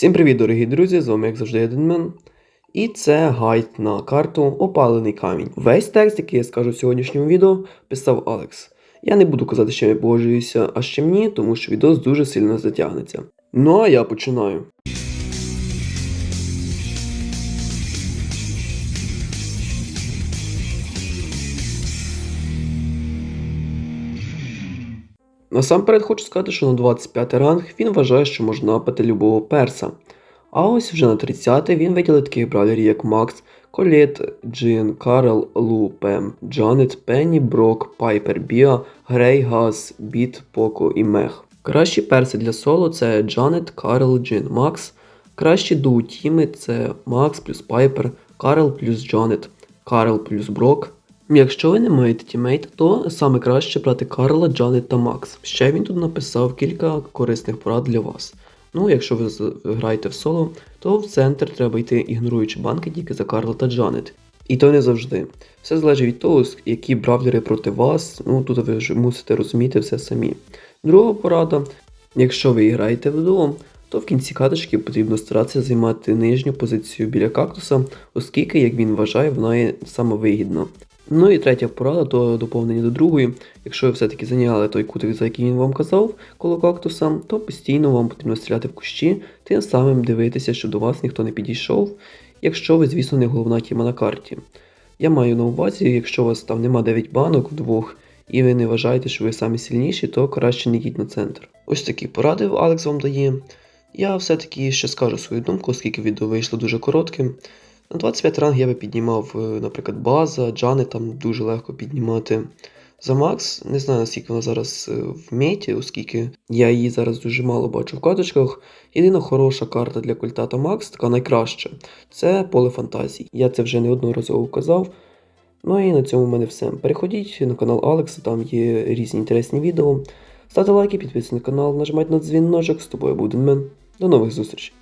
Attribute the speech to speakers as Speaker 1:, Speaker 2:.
Speaker 1: Всім привіт, дорогі друзі! З вами, як завжди, Еденмен. І це гайд на карту Опалений камінь. Весь текст, який я скажу в сьогоднішньому відео, писав Алекс. Я не буду казати, що я погоджуюся, а з чим ні, тому що відео дуже сильно затягнеться. Ну а я починаю. Насамперед хочу сказати, що на 25 ранг він вважає, що можна апати любого перса. А ось вже на 30 він виділив таких бравлерів, як Макс, Колет, Джин, Карл, Лу, Пем, Джанет, Пенні, Брок, Пайпер, Біа, Грей, Газ, Біт, Поко і Мех. Кращі перси для соло це Джанет, Карл, Джин, Макс. Кращі дуо це Макс плюс Пайпер, Карл плюс Джанет, Карл плюс Брок. Якщо ви не маєте тімейта, то саме краще брати Карла, Джанет та Макс. Ще він тут написав кілька корисних порад для вас. Ну, якщо ви граєте в соло, то в центр треба йти, ігноруючи банки тільки за Карла та Джанет. І то не завжди. Все залежить від того, які бравлери проти вас. Ну тут ви ж мусите розуміти все самі. Друга порада: якщо ви граєте в дуо, то в кінці каточки потрібно старатися займати нижню позицію біля кактуса, оскільки, як він вважає, вона є самовигідна. Ну і третя порада, то доповнення до другої. Якщо ви все-таки зайняли той кутик, за який він вам казав, коло кактуса, то постійно вам потрібно стріляти в кущі, тим самим дивитися, щоб до вас ніхто не підійшов, якщо ви, звісно, не головна тіма на карті. Я маю на увазі, якщо у вас там нема 9 банок вдвох, і ви не вважаєте, що ви самі сильніші, то краще не йдіть на центр. Ось такі поради Алекс вам дає. Я все-таки ще скажу свою думку, оскільки відео вийшло дуже коротким. На 25 ранг я би піднімав, е, наприклад, база, Джани там дуже легко піднімати. За Макс, не знаю наскільки вона зараз е, в меті, оскільки я її зараз дуже мало бачу в карточках. Єдина хороша карта для культата Макс, така найкраща, це поле фантазій. Я це вже неодноразово казав. Ну і на цьому в мене все. Переходіть на канал Алекса, там є різні інтересні відео. Ставте лайки, підписуйтесь на канал, нажимайте на дзвіночок, з тобою був Денмен. До нових зустрічей!